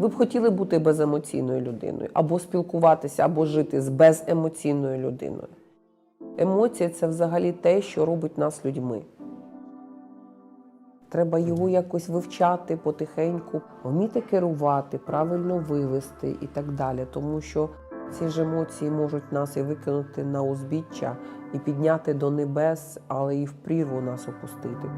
Ви б хотіли бути беземоційною людиною, або спілкуватися, або жити з беземоційною людиною. Емоція це взагалі те, що робить нас людьми. Треба його якось вивчати потихеньку, вміти керувати, правильно вивести і так далі. Тому що ці ж емоції можуть нас і викинути на узбіччя, і підняти до небес, але і в прірву нас опустити.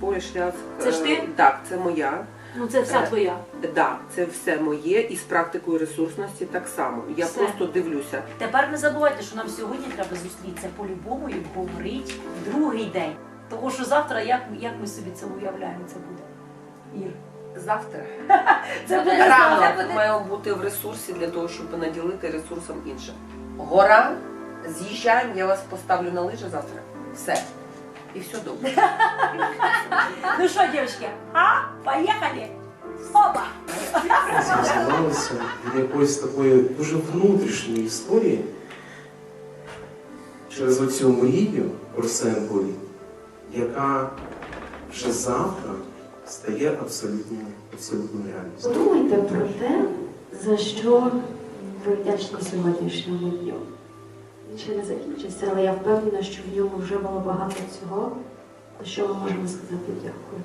Погляд шлях. Це ж ти? е, Так, це моя. Ну це вся Е, твоя. Да, це все моє і з практикою ресурсності так само. Я Все. просто дивлюся. Тепер не забувайте, що нам сьогодні треба зустрітися по-любому і обговорити другий день. Тому що завтра, як, як ми собі це уявляємо, це буде. Ір. Завтра Це буде рано буде. маємо бути в ресурсі для того, щоб наділити ресурсом іншим. Гора, з'їжджаємо, я вас поставлю на лижі завтра. Все. І все добре. Ну що, дівчатки, а? Поїхали! Опа! Займалися від якоїсь такої дуже внутрішньої історії через оцю мрію Орсенкові, яка вже завтра стає абсолютною, абсолютною реальністю. Подумайте про те, за що ви вдячні сьогоднішньому дню. Він ще не закінчиться, але я впевнена, що в ньому вже було багато цього, за що ми можемо сказати дякую.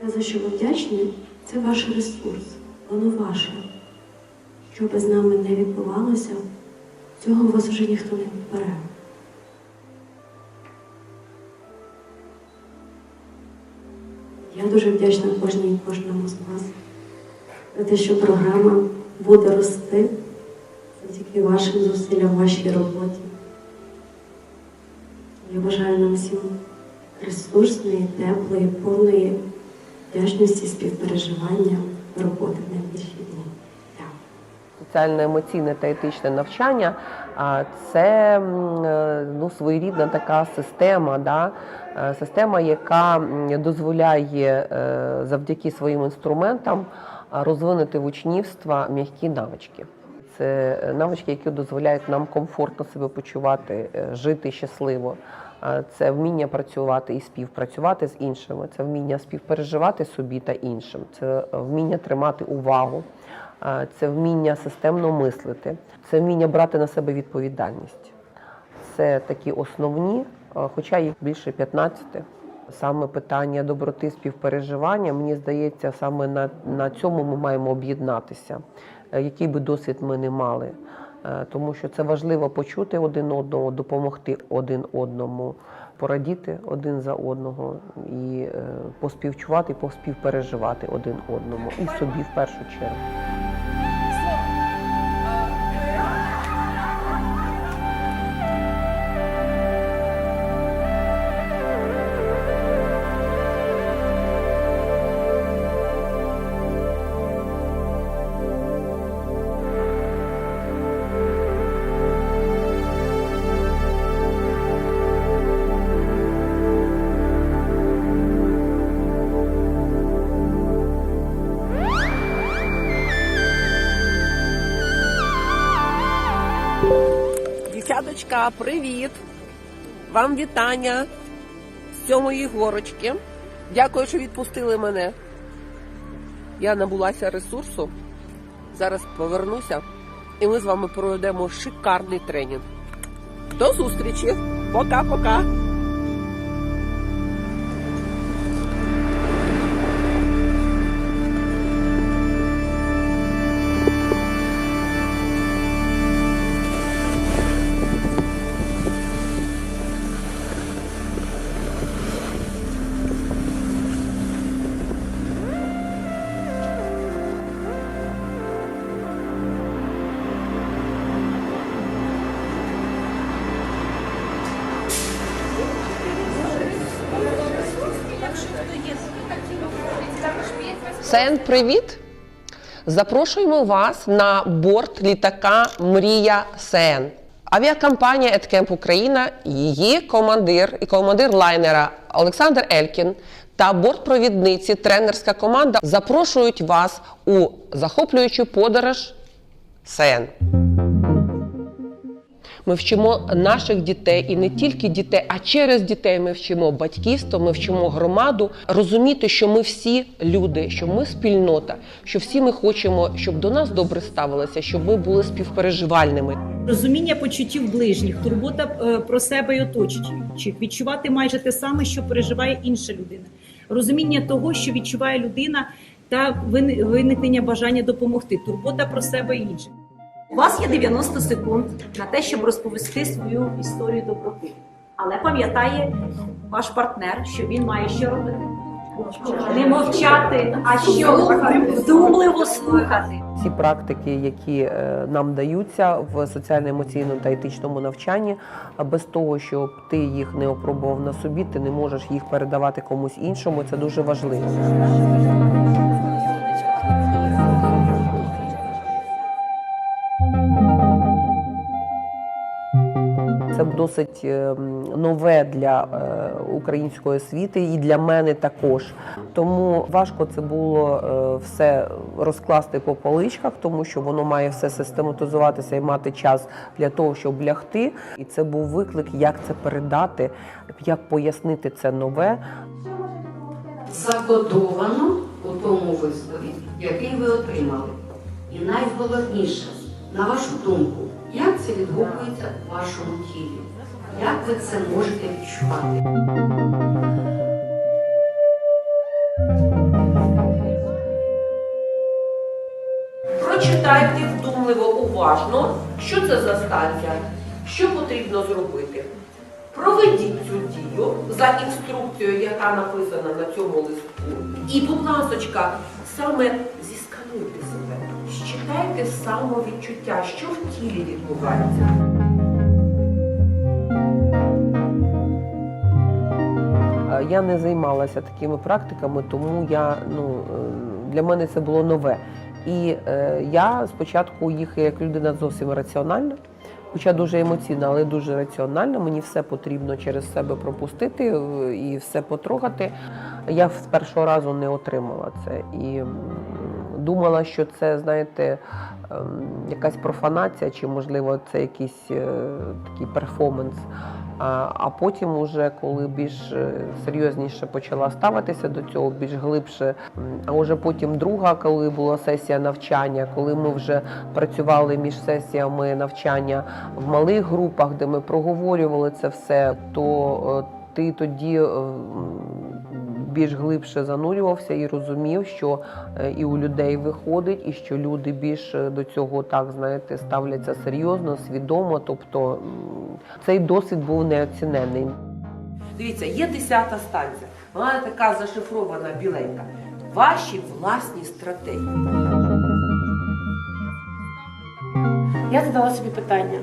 Те, за що ви вдячні, це ваш ресурс, воно ваше. Що би з нами не відбувалося, цього вас вже ніхто не відбере. Я дуже вдячна кожній і кожному з вас за те, що програма буде рости завдяки вашим зусиллям, вашій роботі. Я бажаю нам всім ресурсної, теплої, повної вдячності, співпереживання, роботи в найближчі дні. Соціально-емоційне та етичне навчання це е, ну, своєрідна така система, да? е, система, яка дозволяє е, завдяки своїм інструментам розвинути в учнівства м'які навички. Це е, навички, які дозволяють нам комфортно себе почувати, е, жити щасливо. Це вміння працювати і співпрацювати з іншими, це вміння співпереживати собі та іншим, це вміння тримати увагу, це вміння системно мислити, це вміння брати на себе відповідальність. Це такі основні, хоча їх більше 15. Саме питання доброти співпереживання, мені здається, саме на, на цьому ми маємо об'єднатися, Е, який би досвід ми не мали. Е, Тому що це важливо почути один одного, допомогти один одному, порадіти один за одного і е, поспівчувати, поспівпереживати один одному і собі в першу чергу. Дівчаточка, привіт! Вам вітання з цьомої горочки. Дякую, що відпустили мене. Я набулася ресурсу. Зараз повернуся і ми з вами проведемо шикарний тренінг. До зустрічі! Пока-пока! Сен, привіт! Запрошуємо вас на борт літака Мрія Сен. Авіакомпанія «Еткемп Україна, її командир і командир лайнера Олександр Елькін та бортпровідниці, тренерська команда запрошують вас у захоплюючу подорож СЕН. Ми вчимо наших дітей і не тільки дітей, а через дітей ми вчимо батьківство, ми вчимо громаду розуміти, що ми всі люди, що ми спільнота, що всі ми хочемо, щоб до нас добре ставилося, щоб ми були співпереживальними. Розуміння почуттів ближніх, турбота е, про себе і оточуючих, відчувати майже те саме, що переживає інша людина, розуміння того, що відчуває людина, та виникнення бажання допомогти, турбота про себе і інших. У вас є 90 секунд на те, щоб розповісти свою історію доброти. Але пам'ятає ваш партнер, що він має що робити? Не мовчати, а що вдумливо слухати. Ці практики, які е, нам даються в соціально-емоційному та етичному навчанні, а без того, щоб ти їх не опробував на собі, ти не можеш їх передавати комусь іншому. Це дуже важливо. Досить е, нове для е, української освіти і для мене також. Тому важко це було е, все розкласти по поличках, тому що воно має все систематизуватися і мати час для того, щоб лягти. І це був виклик, як це передати, як пояснити це нове. закодовано у тому вислові, який ви отримали. І найголовніше, на вашу думку, як це відгукується в вашому тілі? Як ви це можете відчувати? Прочитайте вдумливо уважно, що це за стаття, що потрібно зробити. Проведіть цю дію за інструкцією, яка написана на цьому листку. І, будь ласочка, саме зіскануйте себе, щитайте самовідчуття, що в тілі відбувається. Я не займалася такими практиками, тому я ну е, для мене це було нове. І е, я спочатку їх як людина зовсім раціональна, хоча дуже емоційна, але дуже раціональна. Мені все потрібно через себе пропустити е, і все потрогати. Я з першого разу не отримала це і думала, що це, знаєте, ем, якась профанація, чи можливо це якийсь е, такий перформанс. А, потім, уже коли більш е, серйозніше почала ставитися до цього, більш глибше, а вже потім друга, коли була сесія навчання, коли ми вже працювали між сесіями навчання в малих групах, де ми проговорювали це все, то е, ти тоді більш глибше занурювався і розумів, що е, і у людей виходить, і що люди більш е, до цього так знаєте ставляться серйозно, свідомо. Тобто цей досвід був неоцінений. Дивіться, є десята станція. Вона така зашифрована біленька. Ваші власні стратегії. Я задала собі питання,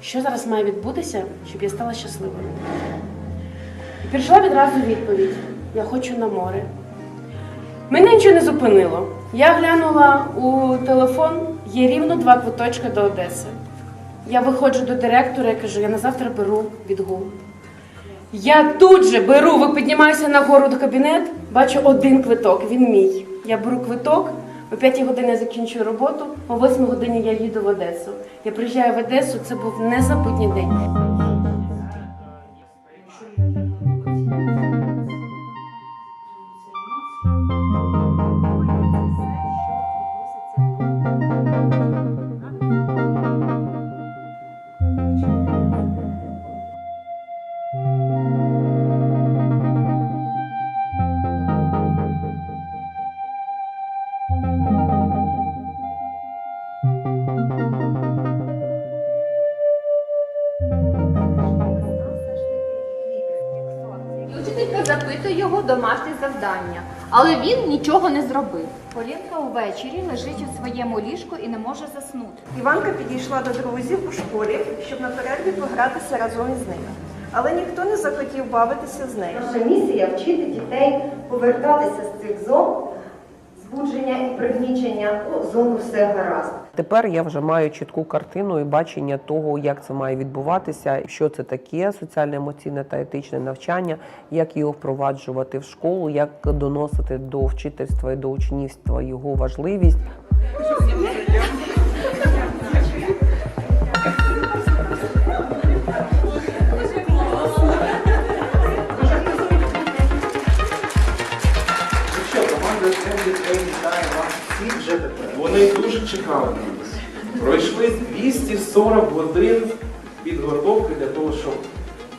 що зараз має відбутися, щоб я стала щасливою. І прийшла відразу відповідь: я хочу на море. Мене нічого не зупинило. Я глянула у телефон, є рівно два квиточки до Одеси. Я виходжу до директора і кажу, я на завтра беру відгул. Я тут же беру, ви піднімаюся на гору до кабінет, бачу один квиток, він мій. Я беру квиток, о 5 годині закінчую роботу, о 8 годині я їду в Одесу. Я приїжджаю в Одесу, це був незабутній день. Домашнє завдання, але він нічого не зробив. Полінка увечері лежить у своєму ліжку і не може заснути. Іванка підійшла до друзів у школі, щоб на перерві погратися разом із ними. Але ніхто не захотів бавитися з нею. Наша місія вчити дітей повертатися з цих зон збудження і пригнічення, ну, зону все гаразд. Тепер я вже маю чітку картину і бачення того, як це має відбуватися, що це таке соціальне емоційне та етичне навчання, як його впроваджувати в школу, як доносити до вчительства і до учнівства його важливість. Вони дуже чекали на нас. Пройшли 240 годин підготовки для того, щоб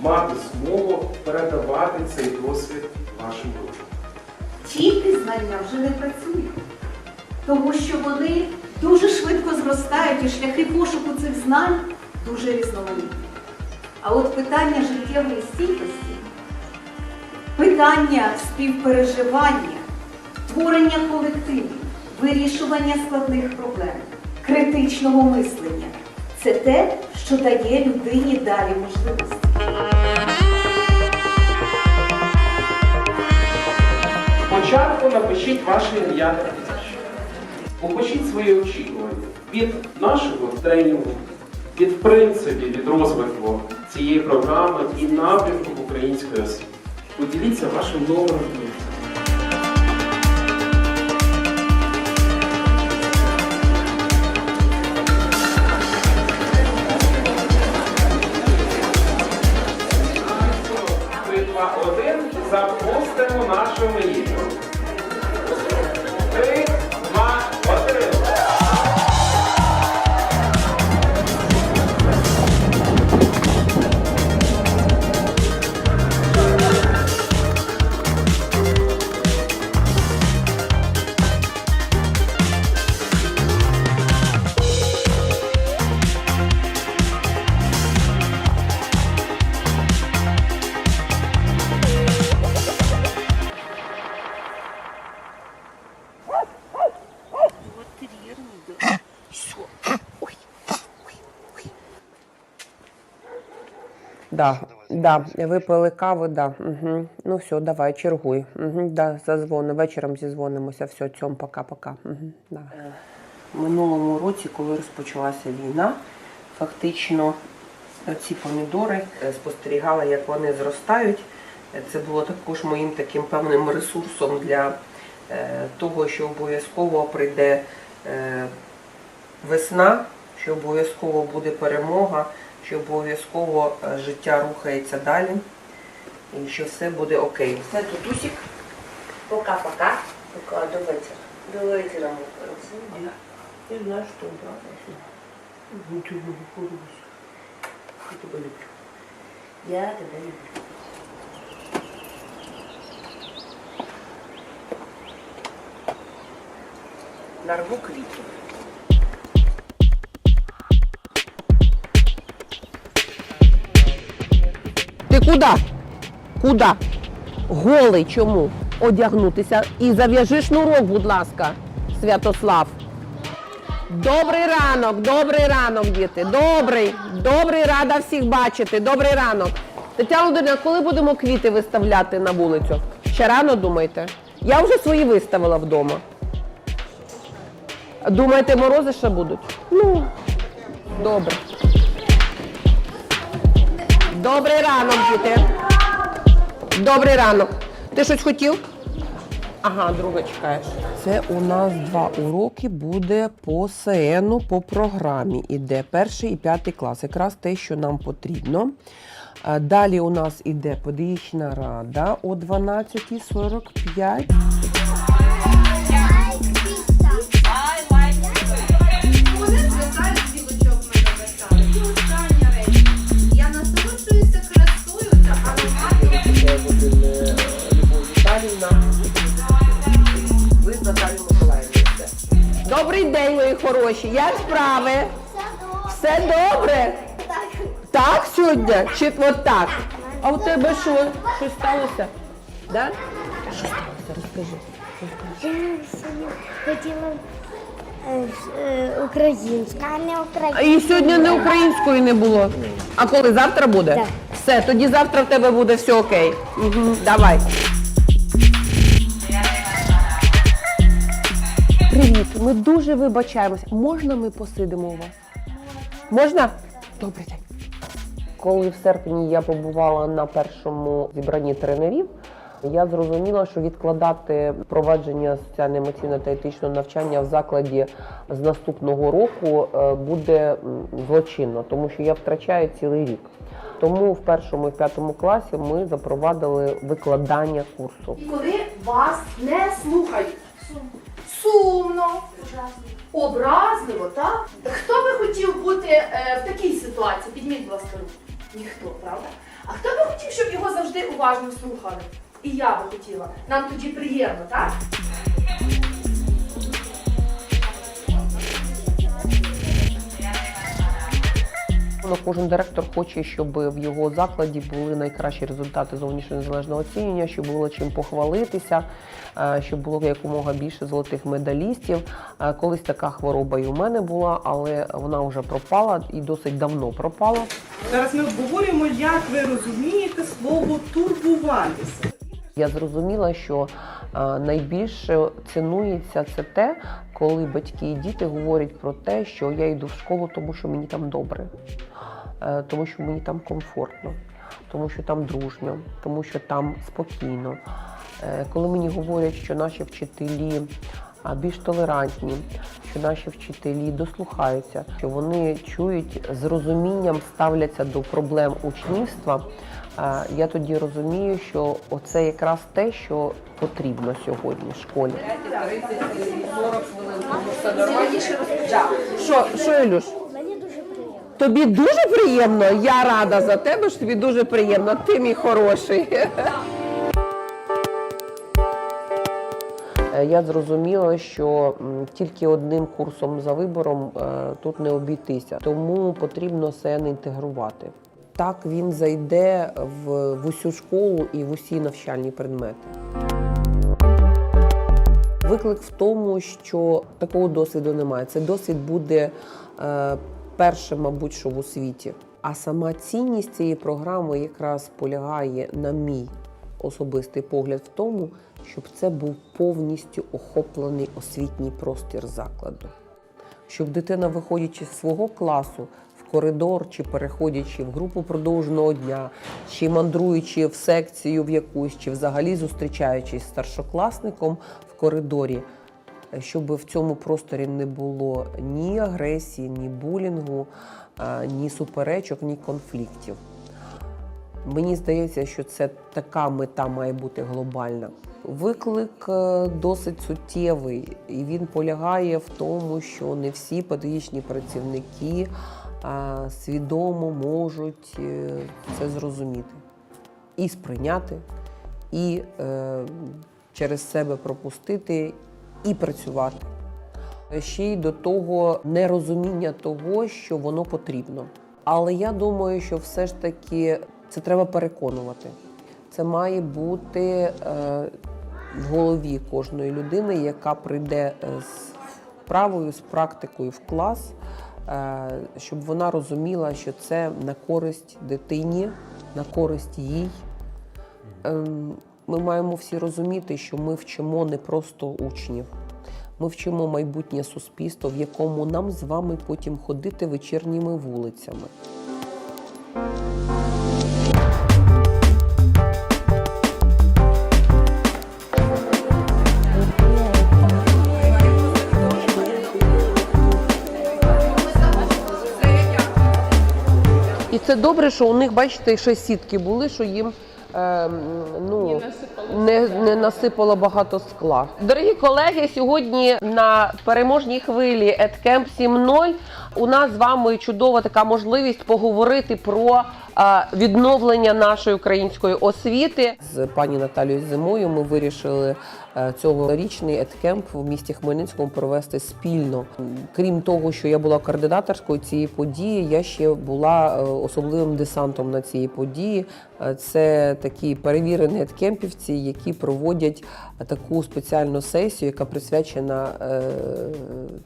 мати змогу передавати цей досвід вашим групам. Тільки знання вже не працюють, тому що вони дуже швидко зростають і шляхи пошуку цих знань дуже різноманітні. А от питання життєвої стійкості, питання співпереживання, творення колективів, вирішування складних проблем, критичного мислення це те, що дає людині далі можливості. Спочатку напишіть ваше ім'я та прізвище. Опишіть свої очікування від нашого тренінгу, від принципів, від розвитку цієї програми і напрямку української освіти. Поділіться вашим номером. Да, да, випили кави, да. Угу. Ну все, давай, чергуй. Угу, да, зазвони. Вечором зізвонимося. Все, цьом, пока-пока. Угу, да. Минулому році, коли розпочалася війна, фактично е, ці помідори е, спостерігала, як вони зростають. Е, Це було також моїм таким певним ресурсом для е, того, що обов'язково прийде е, весна, що обов'язково буде перемога, що обов'язково е, життя рухається далі і що все буде окей. Все, тутусик. Пока-пока. Пока, до вечора. До вечора, мой хороший. Я знаю, не выходишь. Я тебя люблю. Я тебя люблю. Нарву квітів. Ти куди? Куди? Голий чому? Одягнутися і зав'яжи шнурок, будь ласка, Святослав. Добрий ранок, добрий ранок, діти. Добрий, добрий, рада всіх бачити. Добрий ранок. Тетяна Володимирівна, коли будемо квіти виставляти на вулицю? Ще рано думаєте? Я вже свої виставила вдома. Думаєте, морози ще будуть? Ну, добре. Добрий ранок, діти. Добрий ранок. Ти щось хотів? Ага, друга чекаєш. Це у нас два уроки буде по СНу по програмі. Іде перший і п'ятий клас. Якраз те, що нам потрібно. Далі у нас іде педагогічна рада о 12.45. день, мої хороші. Як справи? Все добре? Так сьогодні? Чи от так? А у тебе що? Щось сталося? Да? Що сталося? Розкажи. Я сьогодні хотіла е, е, українська, а не українська. І сьогодні не української не було. А коли завтра буде? Так. Все, тоді завтра в тебе буде все окей. Угу, давай. Привіт, ми дуже вибачаємось. Можна ми посидимо у вас? Можна? Добрий день. Коли в серпні я побувала на першому зібранні тренерів, я зрозуміла, що відкладати провадження соціально-емоційного та етичного навчання в закладі з наступного року е, буде злочинно, тому що я втрачаю цілий рік. Тому в першому і п'ятому класі ми запровадили викладання курсу. коли вас не слухають. Сумно, образливо, так? Хто би хотів бути е, в такій ситуації? Підніміть, будь ласка, руку. Ніхто, правда? А хто би хотів, щоб його завжди уважно слухали? І я би хотіла. Нам тоді приємно, так? Ну, Кожен директор хоче, щоб в його закладі були найкращі результати зовнішнього незалежного оцінювання, щоб було чим похвалитися, е, щоб було якомога більше золотих медалістів. Е, Колись така хвороба і у мене була, але вона вже пропала і досить давно пропала. Зараз ми обговорюємо, як ви розумієте слово турбуватися. Я зрозуміла, що е, найбільше цінується це те, коли батьки і діти говорять про те, що я йду в школу, тому що мені там добре, тому що мені там комфортно, тому що там дружньо, тому що там спокійно. Е, Коли мені говорять, що наші вчителі більш толерантні, що наші вчителі дослухаються, що вони чують з розумінням ставляться до проблем учнівства. Я тоді розумію, що оце якраз те, що потрібно сьогодні в школі. Що, що Ілюш? Тобі дуже приємно? Я рада за тебе, що тобі дуже приємно. Ти мій хороший. Е, Я зрозуміла, що тільки одним курсом за вибором е, тут не обійтися, тому потрібно СЕН інтегрувати. Так він зайде в, в усю школу і в усі навчальні предмети. Виклик в тому, що такого досвіду немає. Це досвід буде е, першим, мабуть, що в освіті. А сама цінність цієї програми якраз полягає, на мій особистий погляд, в тому, щоб це був повністю охоплений освітній простір закладу. Щоб дитина, виходячи з свого класу в коридор, чи переходячи в групу продовженого дня, чи мандруючи в секцію в якусь, чи взагалі зустрічаючись з старшокласником в коридорі, щоб в цьому просторі не було ні агресії, ні булінгу, ні суперечок, ні конфліктів. Мені здається, що це така мета має бути глобальна. Виклик е, досить суттєвий, і він полягає в тому, що не всі педагогічні працівники е, свідомо можуть е, це зрозуміти і сприйняти, і через себе пропустити, і працювати. Ще й до того нерозуміння того, що воно потрібно. Але я думаю, що все ж таки це треба переконувати. Це має бути е, в голові кожної людини, яка прийде е, з вправою, з практикою в клас, е, щоб вона розуміла, що це на користь дитині, на користь їй. Ем, Ми маємо всі розуміти, що ми вчимо не просто учнів. Ми вчимо майбутнє суспільство, в якому нам з вами потім ходити вечірніми вулицями. І це добре, що у них, бачите, ще сітки були, що їм е, ну, не, не насипало багато скла. Дорогі колеги, сьогодні на переможній хвилі EdCamp 7.0 у нас з вами чудова така можливість поговорити про е, відновлення нашої української освіти. З пані Наталією Зимою ми вирішили е, цьогорічний EdCamp в місті Хмельницькому провести спільно. Крім того, що я була координаторською цієї події, я ще була е, особливим десантом на цій події. Це такі перевірені еткемпівці, які проводять таку спеціальну сесію, яка присвячена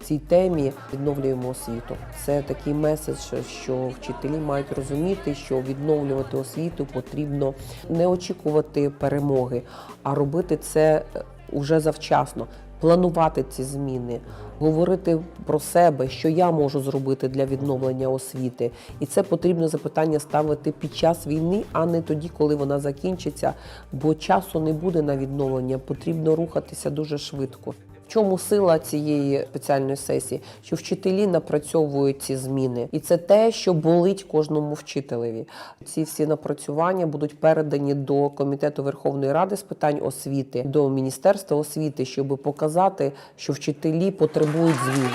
цій темі відновлюємо освіту. Це такий меседж, що вчителі мають розуміти, що відновлювати освіту потрібно не очікувати перемоги, а робити це е, уже завчасно. планувати ці зміни, говорити про себе, що я можу зробити для відновлення освіти. І це потрібно запитання ставити під час війни, а не тоді, коли вона закінчиться, бо часу не буде на відновлення, потрібно рухатися дуже швидко. Чому сила цієї спеціальної сесії? Що вчителі напрацьовують ці зміни, і це те, що болить кожному вчителеві. Ці всі напрацювання будуть передані до комітету Верховної Ради з питань освіти, до міністерства освіти, щоб показати, що вчителі потребують змін.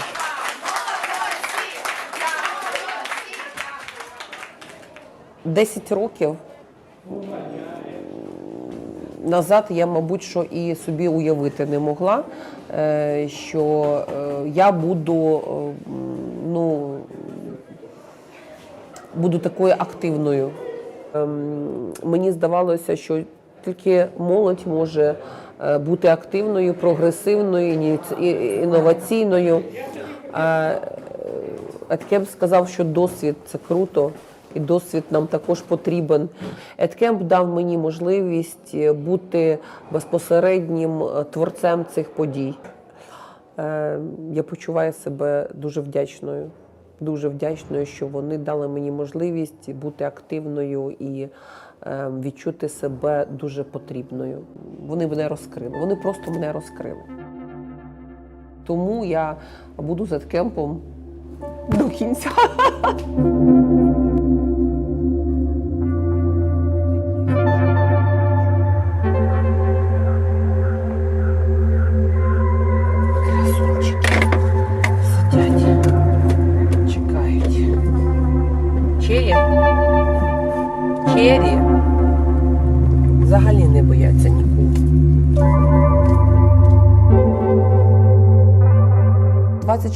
Десять років назад я, мабуть, що і собі уявити не могла, е, що е, я буду, е, ну, буду такою активною. Ем, Мені здавалося, що тільки молодь може бути активною, прогресивною, інноваційною. Е, Еткемп сказав, що досвід це круто, і досвід нам також потрібен. Еткемп дав мені можливість е, бути безпосереднім е, творцем цих подій. Е, Я почуваю себе дуже вдячною. Дуже вдячною, що вони дали мені можливість бути активною і відчути себе дуже потрібною. Вони мене розкрили. Вони просто мене розкрили. Тому я буду за кемпом до кінця.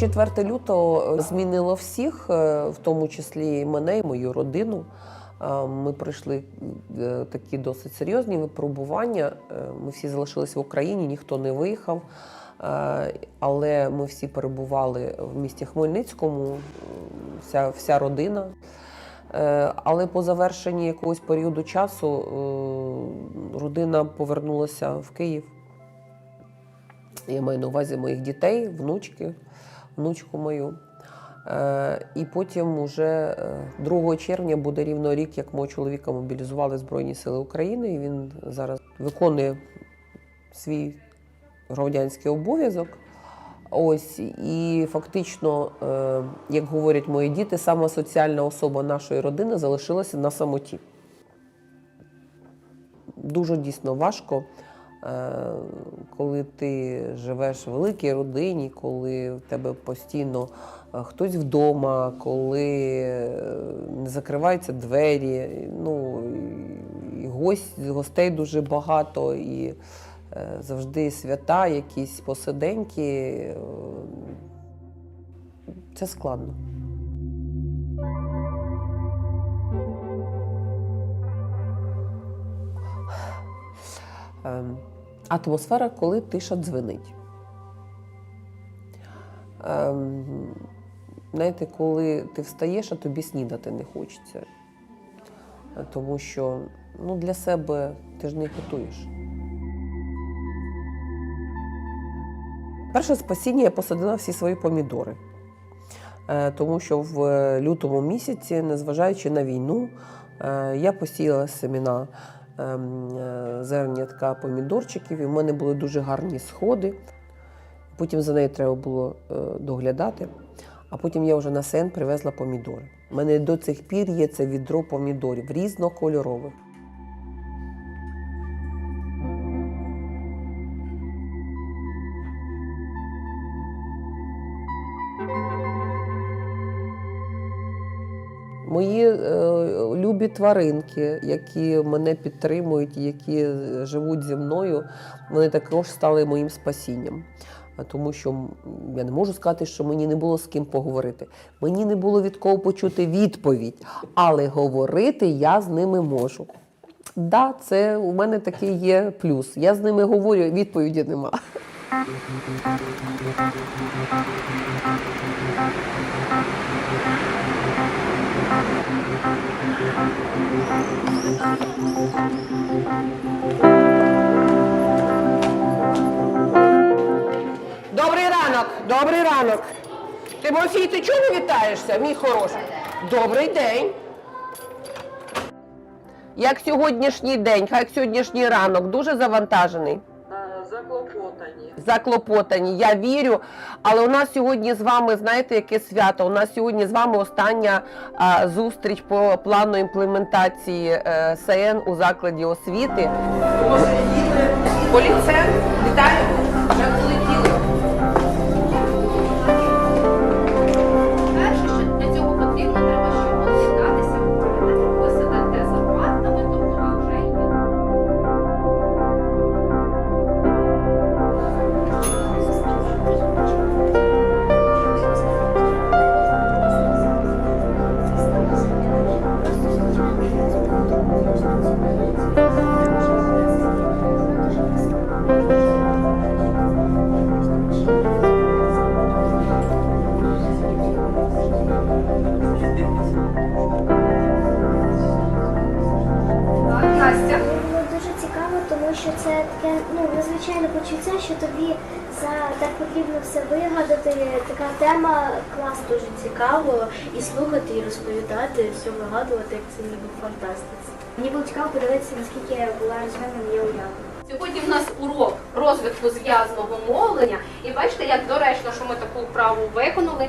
24 лютого змінило всіх, е, в тому числі і мене, і мою родину. Е, Ми пройшли е, такі досить серйозні випробування. Е, Ми всі залишилися в Україні, ніхто не виїхав. Е, Але ми всі перебували в місті Хмельницькому, вся, вся родина. Е, Але по завершенні якогось періоду часу е, родина повернулася в Київ. Я маю на увазі моїх дітей, внучки, внучку мою. Е, І потім, уже 2 червня, буде рівно рік, як мого чоловіка мобілізували Збройні Сили України, і він зараз виконує свій громадянський обов'язок. Ось і фактично, е, як говорять мої діти, сама соціальна особа нашої родини залишилася на самоті. Дуже дійсно важко, е, коли ти живеш в великій родині, коли в тебе постійно е, хтось вдома, коли е, не закриваються двері, ну, і гость, гостей дуже багато, і е, завжди свята, якісь посиденьки. е, Це складно. Атмосфера, коли тиша дзвенить. Ем, Знаєте, коли ти встаєш, а тобі снідати не хочеться. Е, Тому що ну, для себе ти ж не готуєш. Перше спасіння я посадила всі свої помідори. Е, Тому що в лютому місяці, незважаючи на війну, е, я посіяла семена ем, е, зернятка помідорчиків, і в мене були дуже гарні сходи. Потім за нею треба було е, доглядати. А потім я вже на сен привезла помідори. У мене до цих пір є це відро помідорів різнокольорових. Мої е, любі тваринки, які мене підтримують, які живуть зі мною, вони також стали моїм спасінням. Тому що я не можу сказати, що мені не було з ким поговорити. Мені не було від кого почути відповідь, але говорити я з ними можу. Да, це у мене такий є плюс. Я з ними говорю, відповіді нема. Ранок. Тимофій, ти чого не вітаєшся, мій хороший? Добрий день. Як сьогоднішній день, як сьогоднішній ранок, дуже завантажений. Заклопотані. Заклопотані, я вірю. Але у нас сьогодні з вами, знаєте, яке свято? У нас сьогодні з вами остання а, зустріч по плану імплементації е, СН у закладі освіти. Поліцен, вітаю, що тобі за так потрібно все вигадати. Така тема клас дуже цікаво і слухати, і розповідати, все вигадувати, як це ніби фантастиці. Мені було цікаво подивитися, наскільки була розвинена моя уява. Сьогодні в нас урок розвитку зв'язного мовлення. І бачите, як доречно, що ми таку вправу виконали.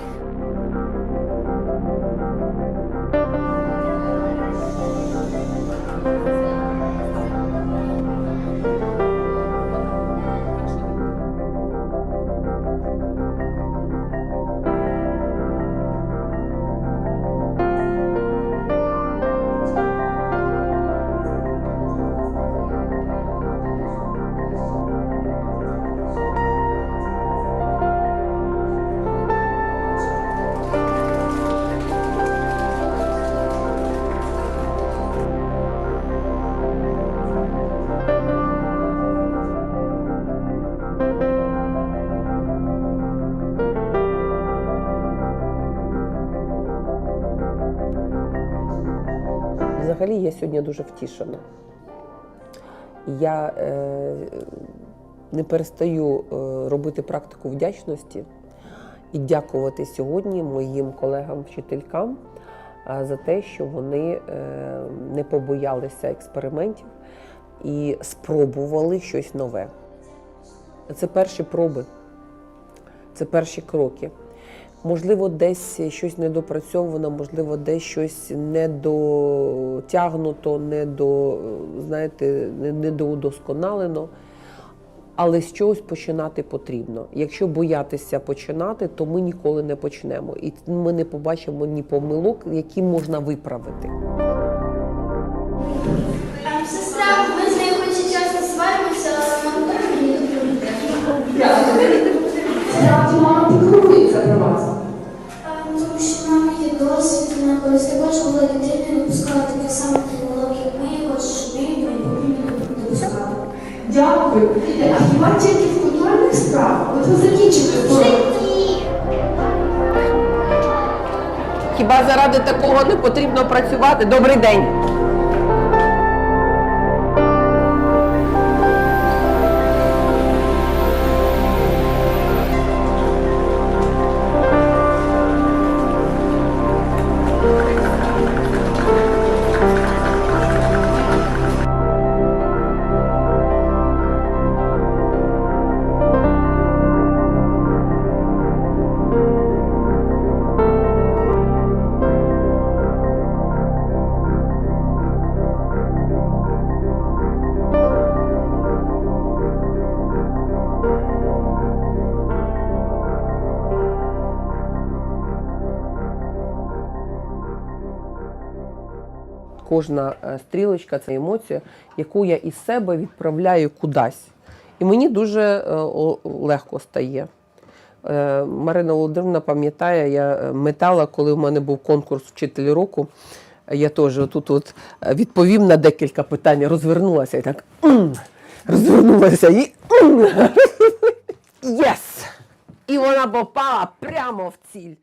Сьогодні дуже втішена. Я е, не перестаю е, робити практику вдячності і дякувати сьогодні моїм колегам-вчителькам е, за те, що вони е, не побоялися експериментів і спробували щось нове. Це перші проби, це перші кроки. Можливо, десь щось недопрацьовано, можливо, десь щось недотягнуто, недо, знаєте, не- недоудосконалено. Але з чогось починати потрібно. Якщо боятися починати, то ми ніколи не почнемо. І ми не побачимо ні помилок, які можна виправити. Сестра, ми з нею хоч і часто сваримося, але вона мені Мама піклується про вас. Тому що в мами є досвід, вона колись також була дитиною, допускала таких самих як ми, не допускали. Дякую. А хіба тільки в культурних справах? От ви закінчили. Хіба заради такого не потрібно працювати? Добрий день! Кожна е, стрілочка це емоція, яку я із себе відправляю кудись. І мені дуже е, легко стає. Е, Марина Володимирівна пам'ятає, я метала, коли в мене був конкурс вчитель року. Я теж тут от відповім на декілька питань, розвернулася і так розвернулася і єс! І вона попала прямо в ціль.